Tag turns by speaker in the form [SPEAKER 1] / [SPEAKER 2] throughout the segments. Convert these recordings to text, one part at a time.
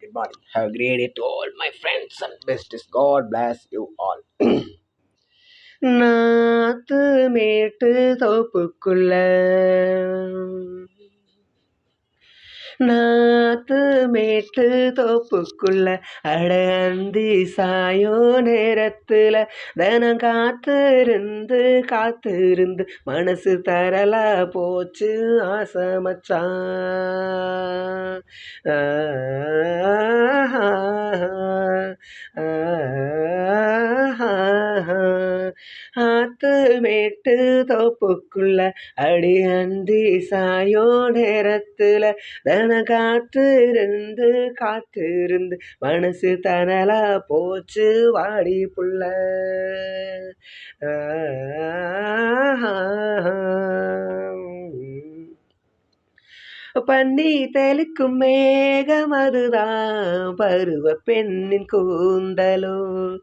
[SPEAKER 1] good morning. Have a great day to all my friends and besties. God bless you all. நாத்து மேட்டு தோப்புக்குள்ள நாத்து மேட்டு தோப்புக்குள்ள அடந்தி சாயோ நேரத்துல தினம் காத்திருந்து காத்திருந்து மனசு தரல போச்சு ஆசை மேட்டு தோப்புக்குள்ள அடி அந்தி சாயோ நேரத்துல தன காத்து இருந்து காத்து இருந்து மனசு தனலா போச்சு வாடி புள்ள. ஆ பண்ணி தெளிக்கும் மேகம் அதுதான் பருவ பெண்ணின் கூந்தலோ.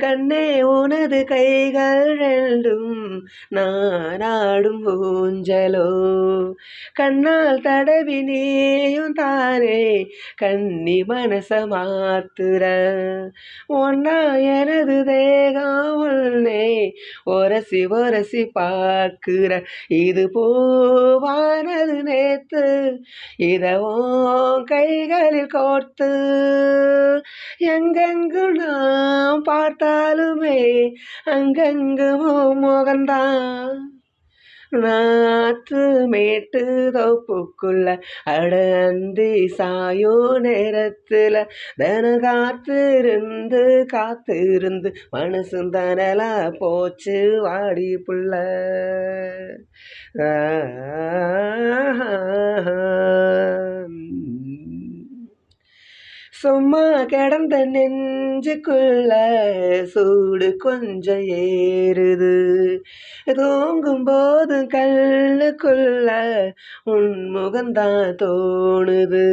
[SPEAKER 1] கண்ணே உனது கைகள் ரெண்டும் நான் ஆடும் ஊஞ்சலோ. கண்ணால் தடவி நீயும் தானே கண்ணி மனச மாத்துற. ஒன்னா எனது தேகம் உன்னே ஒரசி ஒரசி பார்க்கிற. இது போவானது நேத்து இதவோ கைகளில் கோர்த்து எங்கெங்கு நாம் பார்த்தாலுமே அங்கங்கு முகந்தான்? நாற்று மேட்டு தோப்புக்குள்ள அடந்தி சாயோ நேரத்தில் தன காத்திருந்து காத்திருந்து மனசு தனலா போச்சு வாடி புள்ள. சும்மா கிடந்த நெஞ்சுக்குள்ள சூடு கொஞ்சம் ஏறுது. தூங்கும் போது கல்லுக்குள்ள உன் முகந்தான் தோணுது.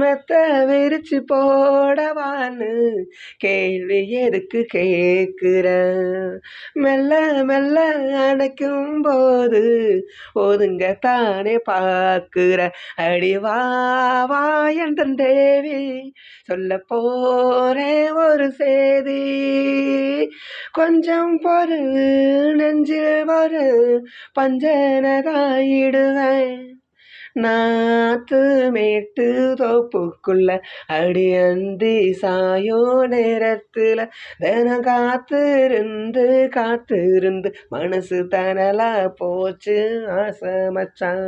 [SPEAKER 1] மெத்த விரிச்சு போடவான்னு கேள்வி எதுக்கு கேட்குற மெல்ல மெல்ல அணைக்கும் போது ஒதுங்க தானே பார்க்குற? அடி வா என் தேவி சொல்ல போறே ஒரு செய்தி. கொஞ்சம் பொறு நெஞ்சில் ஒரு பஞ்சனதாயிடுவேன். நாத்து மேட்டு தோப்புக்குள்ள அடியந்தி சாயோ நேரத்துல தினம் காத்திருந்து காத்திருந்து மனசு தனலா போச்சு ஆசை மச்சான்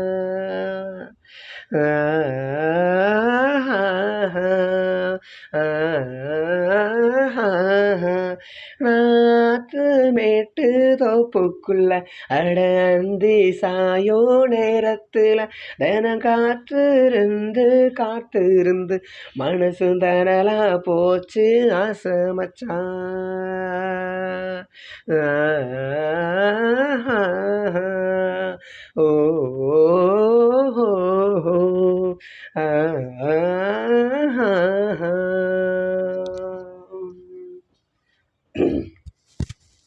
[SPEAKER 1] காற்று மேட்டு தோப்புக்குள்ள அட அந்தி சாயோ நேரத்துல தினம் காத்து இருந்து மனசு தனலா போச்சு ஆசை மச்சான்.